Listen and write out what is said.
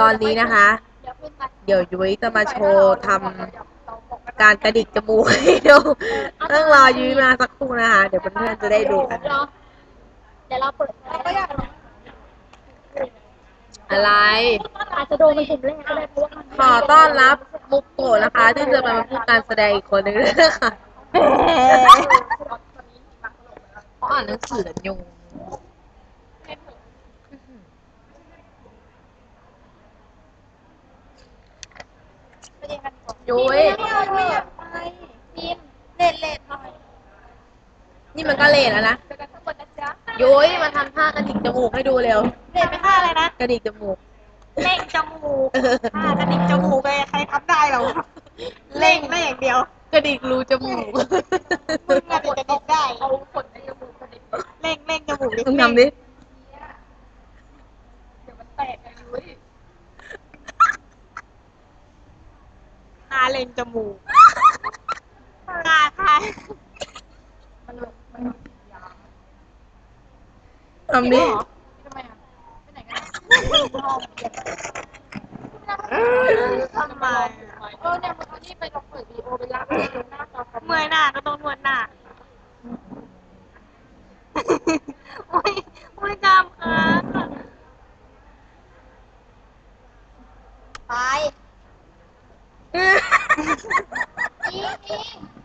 ตอนนี้นะคะ เดี๋ยวยุ้ยจะมาโชว์ทำการกระดิกจมูกให้ดูต้องรอยุ้ยมาสักครู่นะคะ เดี๋ยวเพื่อนๆจะได้ดูกันเดี๋ยวเราเปิดอะไร อาจจะโดนเป็นกลุ่มแรกก็ได้เพราะว่ามันขอต้อนรับมุกโกะนะคะ ที่จะมาพูดการแสดงอีกคนนึงด้วยนะคะเขาอ่านหนังสือ กันยุงยุ้ย ไม่อยากไปพิมเล่นเล่นหน่อยนี่มันก็เลทแล้วนะ เจอกันข้างบนนะจ๊ะยุ้ยมาทำท่ากระดิกจมูกให้ดูเร็ว เล่นไปท่าอะไรนะกระดิกจมูก เล่งจมูกท่ากระดิกจมูกเลยใครทำได้หรอเล่งได้อย่างเดียวกระดิกรูจมูกมึงอะถึงจะดิกได้เอาขนในจมูกกระดิกเล่งเล่งจมูกดิมึงทำดิเดี๋ยวมันแตกไงยุ้ย ตา เล่งจมูกตาค่ะมันมันทำดิทำไมอะไปไหนกันทำไมเออเนี่ยมึงเอานี่ไปลองเปิดวีดีโอไปลากไปดูหน้าจอคอมเมื่อยหน้าก็ต้องนวดหน้าโอ้ยโอ้ยจามค่ะไป Thank you.